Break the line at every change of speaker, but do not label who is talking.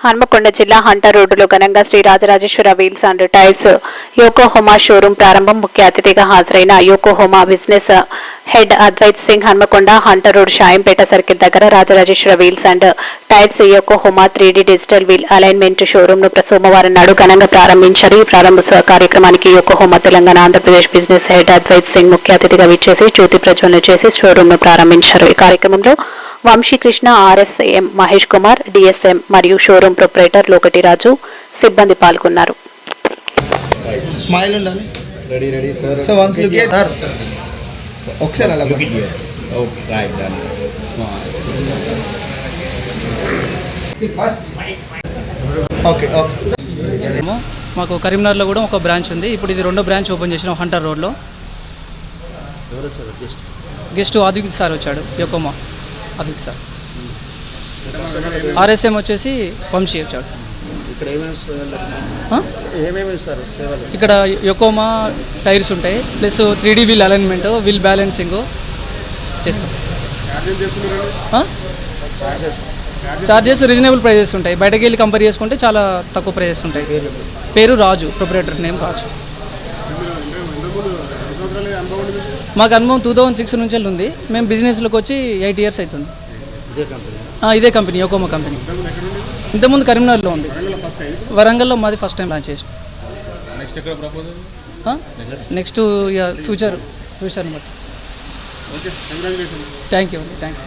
హన్మకొండ జిల్లా హంట రోడ్డులో ఘనంగా Shri Rajarajeshwara wheels and tyres Yokohama showroom ప్రారంభం ముఖ్య అతిథిగా హాజరైన Yokohama business head Advait Singh Hanamkonda hunter road Shayampet circle దగ్గర Rajarajeshwara wheels and tiles Yokohama three digital wheel alignment showroom ను సోమవారం నాడు ఘనంగా ప్రారంభించారు. ఈ ప్రారంభోత్సవ కార్యక్రమానికి Yokohama Telangana Andhra Pradesh business head Advait Singh ముఖ్య అతిథిగా విచ్చేసి జ్యోతి ప్రజ్వలన చేసి షోరూం ను ప్రారంభించారు. ఈ కార్యక్రమంలో వంశీకృష్ణ ఆర్ఎస్ఎం మహేష్ కుమార్ డిఎస్ఎం మరియు షోరూం ప్రొపరేటర్ లోకటిరాజు సిబ్బంది పాల్గొన్నారు.
స్మైల్ ఉండాలి.
Ready ready sir
once look sir ఒకసారి అలా
okay right done
okay okay
ఏమో మాకు కరీంనగర్లో కూడా ఒక బ్రాంచ్ ఉంది. ఇప్పుడు ఇది రెండో బ్రాంచ్ ఓపెన్ చేసిన హంటర్ రోడ్లో. గెస్ట్ అద్విక్ సార్ వచ్చాడు యొకోమా. అద్విక్ సార్. ఆర్ఎస్ఎం వచ్చేసి వంశీ వచ్చాడు.
ఇక్కడ
యొకోమా టైర్స్ ఉంటాయి plus three D wheel alignment wheel balancing చేస్తాం?
చార్జెస్
రీజనబుల్ ప్రైజెస్ ఉంటాయి. బయటకు వెళ్ళి కంపేర్ చేసుకుంటే చాలా తక్కువ ప్రైజెస్ ఉంటాయి. పేరు రాజు ప్రొపరేటర్ నేమ్ రాజు. మాకు అనుభవం టూ థౌజండ్ సిక్స్ నుంచి ఉంది. మేము బిజినెస్లోకి వచ్చి ఎయిట్ ఇయర్స్ అవుతుంది.
ఇదే కంపెనీ.
ఆ, ఇదే కంపెనీ యోకోమా కంపెనీ. ఇంతకుముందు కరీంనగర్లో ఉంది. వరంగల్లో మాది ఫస్ట్ టైం లాంచ్ చేసిన. నెక్స్ట్ ఫ్యూచర్ ఫ్యూచర్ని బట్టి థ్యాంక్ యూ అండి థ్యాంక్ యూ